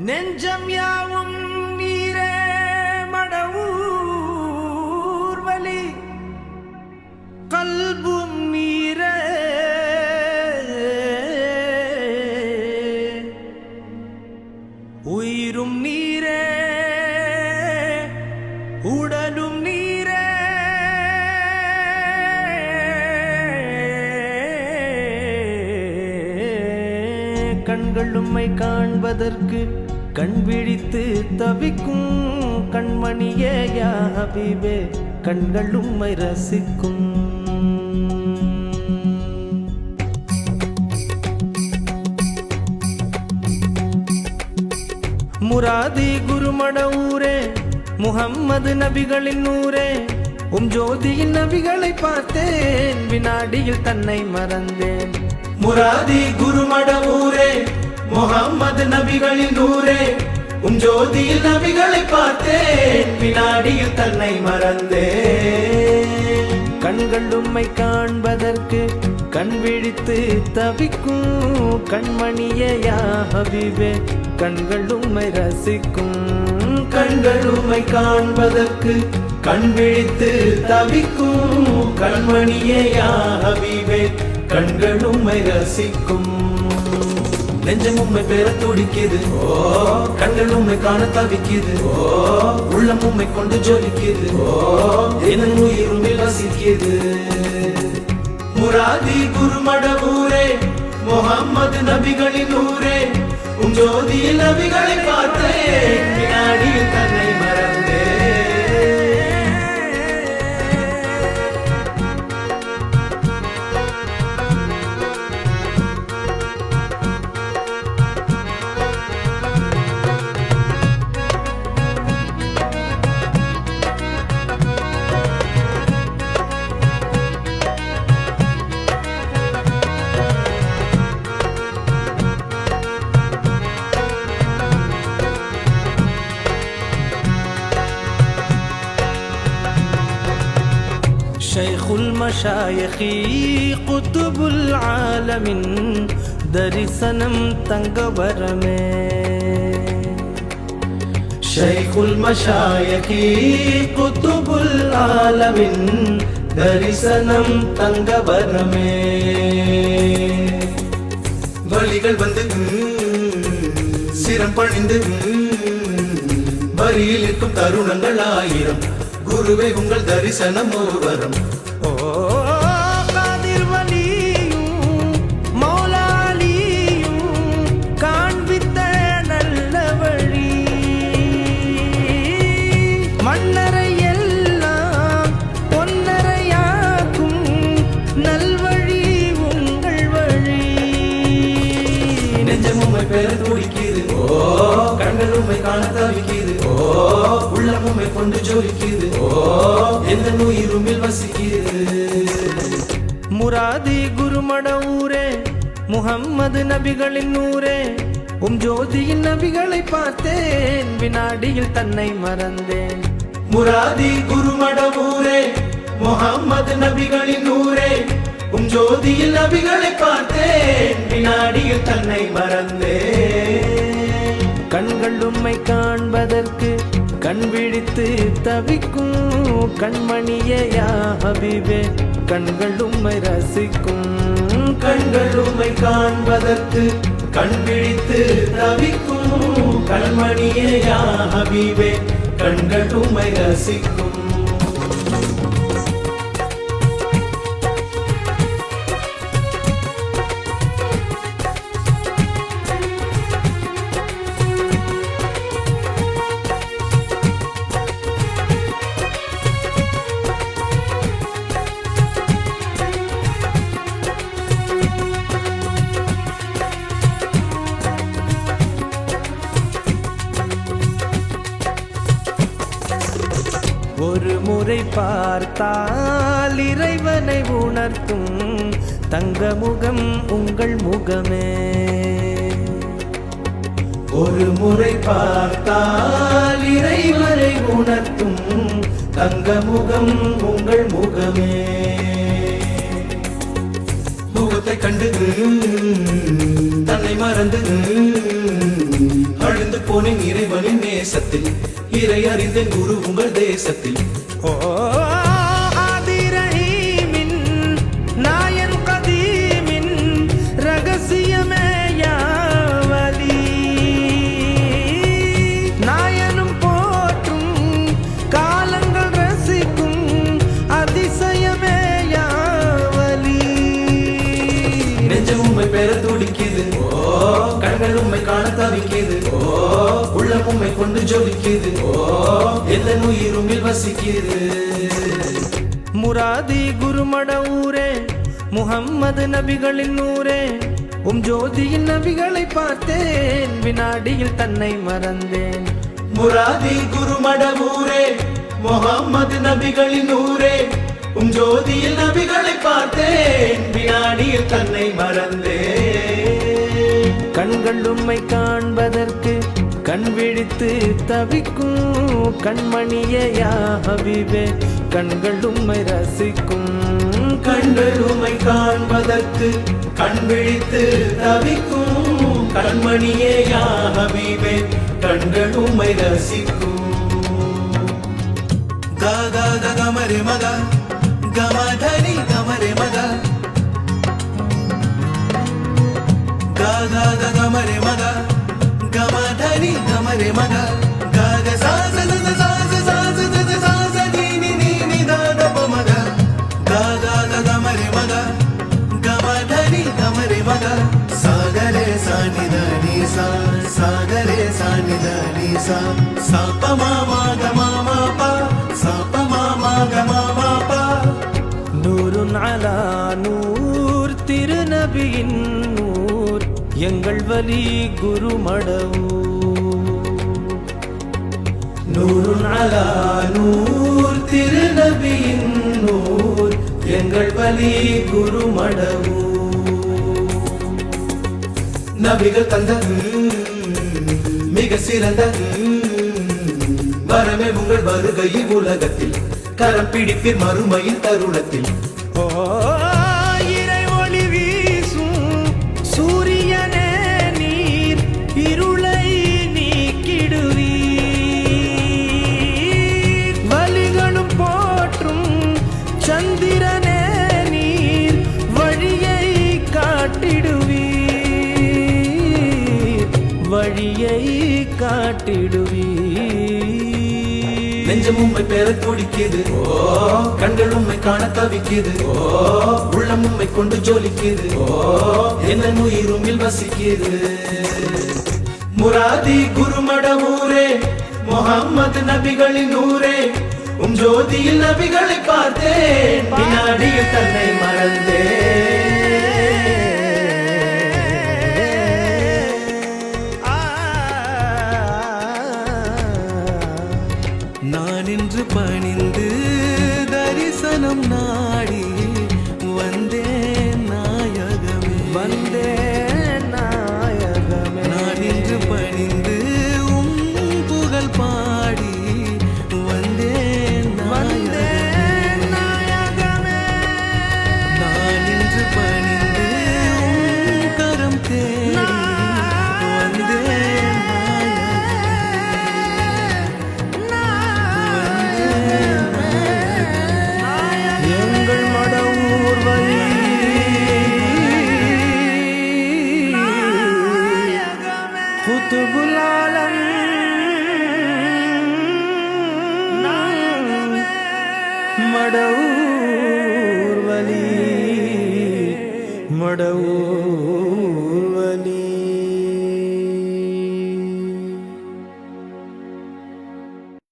நெஞ்சம் யாவும் கண்கள் உம்மை காண்பதற்கு கண் விழித்து தவிக்கும் கண்மணியே யா ஹபீபே கண்கள் உம்மை ரசிக்கும். முராதி குருமட ஊரே முகம்மது நபிகளின் ஊரே உம் ஜோதியின் நபிகளை பார்த்தேன் வினாடியில் தன்னை மறந்தேன். முராதி குருமட ஊரே முகம்மது நபிகளின் ஊரே. உம் ஜோதியில் நபிகளை பார்த்தேன் வினாடியில் தன்னை மறந்தேன். கண்கள் உம்மை காண்பதற்கு கண் விழித்து தவிக்கும் கண்மணியே யா கண்கள் உம்மை ரசிக்கும் கண்கள் உம்மை காண்பதற்கு கண் விழித்து தவிக்கும் கண்மணியே யா கண்கள் உண்மை ரசிக்கும். நெஞ்சம் உண்மை பெற துடிக்குது ஓ கண்கள் உண்மை காண தவிக்குது ஓ உள்ளம் உண்மை கொண்டு ஜொலிக்குது ஓ என் உயிரும் வசிக்குது முராதி குருமடபூரே முகம்மது நபிகளின் ஊரே உன் ஜோதியில் நபிகளை பார்த்தே வினாடியில் தன்னை شيخ المشايخ قطب العالم தரிசனம் தங்கவரமே ஷைகுல் மஷாயகி குத்துபுல் ஆலமின் தரிசனம் தங்கவரமே வழிகள் வந்து ம், சிரம் பணிந்து ம், வரியில் இருக்கும் தருணங்கள் ஆயிரம் குருவே உங்கள் தரிசனம் ஒரு வரம் காண தவிக்குது. ஓ உள்ளம் உம்மை கொண்டு ஜொலிக்குது. ஓ எந்த உயிருமில் வசிக்குது. முராதி குருமட ஊரே முகம்மது நபிகளின் ஊரே உம் ஜோதியின் நபிகளை பார்த்தேன் வினாடியில் தன்னை மறந்தேன். முராதி குருமட ஊரே முகம்மது நபிகளின் ஊரே உம் ஜோதியில் நபிகளை பார்த்தேன் வினாடியில் தன்னை மறந்தேன். தவிக்கும் கண்மணியே யா கண்கள் உம்மை ரசிக்கும். கண்கள் உம்மை காண்பதற்கு கண் விழித்து தவிக்கும் கண்மணியே யா கண்கள் உம்மை ரசிக்கும். ஊரை பார்த்தால் இறைவனை உணர்த்தும் தங்க முகம் உங்கள் முகமே. ஒரு முறை பார்த்தால் இறைவனை உணர்த்தும் தங்க முகம் உங்கள் முகமே. முகத்தை கண்டு தன்னை மறந்து அழுந்து போனேன் இறைவனின் நேசத்தில். இறை அறிந்த குரு உங்கள் தேசத்தில். ஓ கண்கள் உண்மை காண தவிக்குது. ஓ உள்ளம் உண்மை கொண்டு ஜொலிக்குது. ஓ எந்த உயிருமில் வசிக்குது. முராதி குருமட ஊரே முகம்மது நபிகளின் நூரே உம் ஜோதியின் நபிகளை பார்த்தேன் வினாடியில் தன்னை மறந்தேன். முராதி குருமடவூரே முகம்மது நபிகளின் ஊரே உம் ஜோதியில் நபிகளை பார்த்தேன் வினாடியில் தன்னை மறந்தேன். கண்கள் உம்மை காண்பதற்கு கண் விழித்து தவிக்கும் கண்மணியே யா ஹபீபே. கண்கள் உம்மை ரசிக்கும் கண்கள் உமை காண்பதற்கு கண் விழித்து தவிக்கும் கண்மணியே யா ஹபீபே. கண்கள் உமை ரசிக்கும். க க க கமரே மக சானித நீ சா சா ப மா மா க மா மா ப சா ப மா மா க மா நூறுன் அலா நூர் திருநபியின் நூர் எங்கள் வலி குருமடவூர் நூறுன் அலா நூர் திருநபியின் நூர் எங்கள் வலி நபிகள் தந்தது மிக சிறந்த வரமே உங்கள் வருகையில் உலகத்தில். கரம் பிடிப்பின் மறுமையின் தருணத்தில். ஓ நெஞ்சம் உண்மை பெற துடிக்குது. ஓ கண்கள் உண்மை காண தவிக்குது. ஓ உள்ளம் உண்மை கொண்டு ஜொலிக்குது. ஓ என்ன உயிருமில் வசிக்குது. முராதி குருமட ஊரே முகம்மது நபிகளின் ஊரே உம் ஜோதியில் நபிகளை பார்த்தேன். பின்னாடியில் தன்னை வந்தே ಮಡವೂರ್ವಲಿ ಮಡವೂ